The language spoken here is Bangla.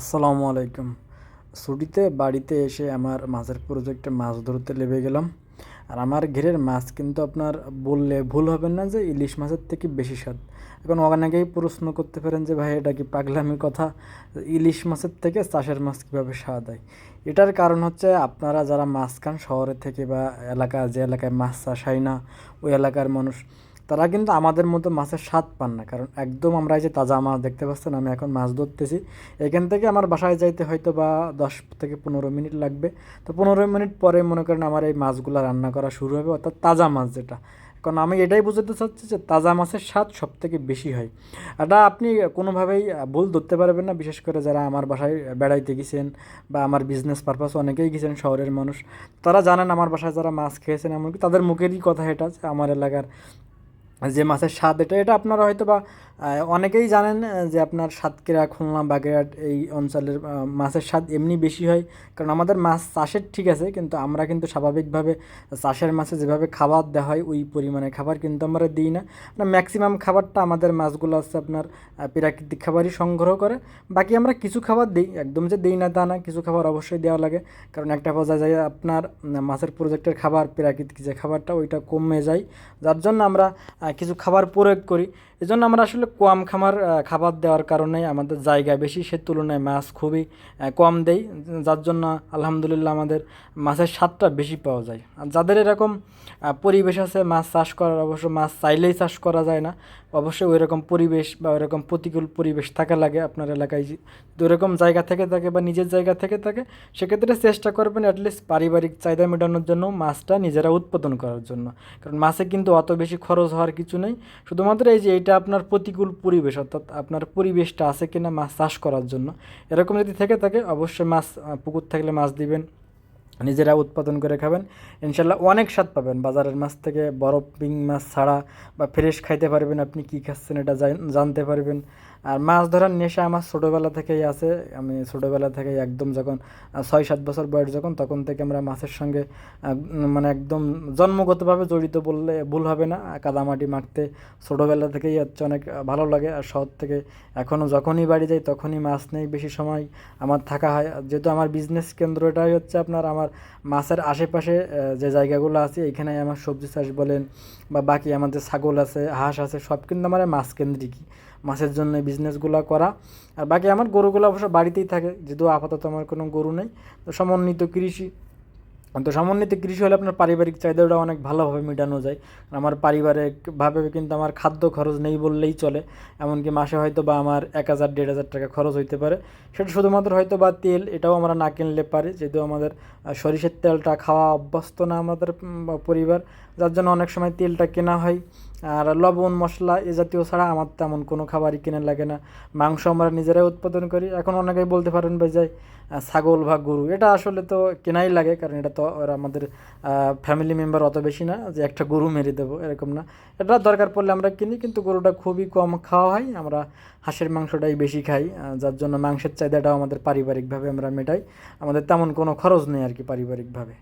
আসসালামু আলাইকুম। ছুটিতে বাড়িতে এসে আমার মাছের প্রজেক্টে মাছ ধরতে লেগে গেলাম। আর আমার ঘেরের মাছ কিন্তু আপনার বললে ভুল হবে না যে ইলিশ মাছের থেকে বেশি স্বাদ। এখন অনেকেই প্রশ্ন করতে পারেন যে, ভাই, এটা কি পাগলামি কথা? ইলিশ মাছের থেকে চাষের মাছ কীভাবে স্বাদ হয়? এটার কারণ হচ্ছে আপনারা যারা মাছ খান শহরে থেকে বা এলাকা, যে এলাকায় মাছ চাষ হয় না, ওই এলাকার মানুষ। তারা কিন্তু আমাদের মতো মাছের স্বাদ পান না। কারণ একদম আমরা এই যে তাজা মাছ দেখতে পাচ্ছেন, আমি এখন মাছ ধরতেছি। এখান থেকে আমার বাসায় যাইতে হয়তো বা দশ থেকে পনেরো মিনিট লাগবে। তো পনেরো মিনিট পরে মনে করেন আমার এই মাছগুলো রান্না করা শুরু হবে, অর্থাৎ তাজা মাছ যেটা। কারণ আমি এটাই বুঝতে চাচ্ছি যে তাজা মাছের স্বাদ সব থেকে বেশি হয়। এটা আপনি কোনোভাবেই ভুল ধরতে পারবেন না, বিশেষ করে যারা আমার বাসায় বেড়াইতে গেছেন বা আমার বিজনেস পারপাস অনেকেই গেছেন, শহরের মানুষ। তারা জানেন আমার বাসায় যারা মাছ খেয়েছেন, এমনকি তাদের মুখেরই কথা এটা যে আমার এলাকার যে মাছের স্বাদ, এটা এটা আপনারা হয়তো বা অনেকেই জানেন যে আপনার সাতক্ষীরা খুলনা, বাগেরহাট এই অঞ্চলের মাছের স্বাদ এমনি বেশি হয়। কারণ আমাদের মাছ চাষের ঠিক আছে, কিন্তু আমরা কিন্তু স্বাভাবিকভাবে চাষের মাছে যেভাবে খাবার দেওয়া হয়, ওই পরিমাণে খাবার কিন্তু আমরা দিই না। ম্যাক্সিমাম খাবারটা আমাদের মাছগুলো আছে আপনার প্রাকৃতিক খাবারই সংগ্রহ করে। বাকি আমরা কিছু খাবার দিই, একদম যে দিই না তা না, কিছু খাবার অবশ্যই দেওয়া লাগে। কারণ একটা পর্যায়ে যায় আপনার মাছের প্রজেক্টের খাবার, প্রাকৃতিক যে খাবারটা, ওইটা কমে যায়। যার জন্য আমরা কিছু খাবার প্রয়োগ করি। এজন্য আমরা আসলে কম খামার খাবার দেওয়ার কারণে আমাদের জায়গা বেশি। সে তুলনায় মাছ খুবই কম দেই, যার জন্য আলহামদুলিল্লাহ আমাদের মাছের স্বাদটা বেশি পাওয়া যায়। আর যাদের এরকম পরিবেশ আছে, মাছ চাষ করার, অবশ্য মাছ চাইলেই চাষ করা যায় না। অবশ্যই ওই রকম পরিবেশ বা ওই রকম প্রতিকূল পরিবেশ থাকা লাগে আপনার এলাকায়। যদি ওরকম জায়গা থেকে থাকে বা নিজের জায়গা থেকে থাকে, সেক্ষেত্রে চেষ্টা করবেন অ্যাটলিস্ট পারিবারিক চাহিদা মেটানোর জন্য মাছটা নিজেরা উৎপাদন করার জন্য। কারণ মাছে কিন্তু অত বেশি খরচ হওয়ার কিছু নেই। শুধুমাত্র এই যে এইটা আপনার প্রতিকূল পরিবেশ, অর্থাৎ আপনার পরিবেশটা আছে কিনা মাছ চাষ করার জন্য। এরকম যদি থেকে থাকে, অবশ্যই মাছ পুকুর থাকলে মাছ দিবেন। নিজেরা উৎপাদন করে খাবেন। ইনশাল্লাহ অনেক স্বাদ পাবেন। বাজারের মাছ থেকে বরফ পিং মাছ ছাড়া বা ফ্রেশ খাইতে পারবেন, আপনি কী খাচ্ছেন এটা জানতে পারবেন। আর মাছ ধরার নেশা আমার ছোটোবেলা থেকেই আছে। আমি ছোটোবেলা থেকেই একদম যখন ছয় সাত বছর বয়স যখন, তখন থেকে আমরা মাছের সঙ্গে মানে একদম জন্মগতভাবে জড়িত বললে ভুল হবে না। কাদামাটি মাখতে ছোটোবেলা থেকেই হচ্ছে অনেক ভালো লাগে। আর শহর থেকে এখনও যখনই বাড়ি যাই তখনই মাছ নেই, বেশি সময় আমার থাকা হয়। যেহেতু আমার বিজনেস কেন্দ্রটাই হচ্ছে আপনার আমার মাছের আশেপাশে যে জায়গাগুলো আছে এখানে আমার সবজি চাষ বলেন বা বাকি আমাদের ছাগল আছে, হাঁস আছে, সব কিন্তু আমার মাছ কেন্দ্রিকই। মাছের জন্য বিজনেসগুলো করা। আর বাকি আমার গরুগুলো অবশ্য বাড়িতেই থাকে যেহেতু আপাতত আমার কোনো গরু নেই। তো সমন্বিত কৃষি। তো সমন্বিত কৃষি হলে আপনার পারিবারিক চাহিদাটা অনেক ভালোভাবে মেটানো যায়। আমার পারিবারিকভাবে কিন্তু আমার খাদ্য খরচ নেই বললেই চলে। এমনকি মাসে হয়তো বা আমার এক হাজার, দেড় হাজার টাকা খরচ হইতে পারে। সেটা শুধুমাত্র হয়তো বা তেল, এটাও আমরা না কিনলে পারি। যেহেতু আমাদের সরিষের তেলটা খাওয়া অভ্যস্ত না আমাদের পরিবার। যার জন্য অনেক সময় তেলটা কেনা হয়। আর লবণ, মশলা এ জাতীয় ছাড়া আমার তেমন কোনো খাবারই কেনা লাগে না। মাংস আমরা নিজেরাই উৎপাদন করি। এখন অনেকেই বলতে পারেন ভাই যাই ছাগল বা গরু, এটা আসলে তো কেনাই লাগে, কারণ এটা তো আমাদের ফ্যামিলি মেম্বার অত বেশি না যে একটা গরু মেরে দেবো, এরকম না। এটা দরকার পড়লে আমরা কিনি, কিন্তু গরুটা খুবই কম খাওয়া হয়। আমরা হাঁসের মাংসটাই বেশি খাই যার জন্য মাংসের চাহিদাটাও আমাদের পারিবারিকভাবে আমরা মেটাই। আমাদের তেমন কোনো খরচ নেই আর কি পারিবারিকভাবে।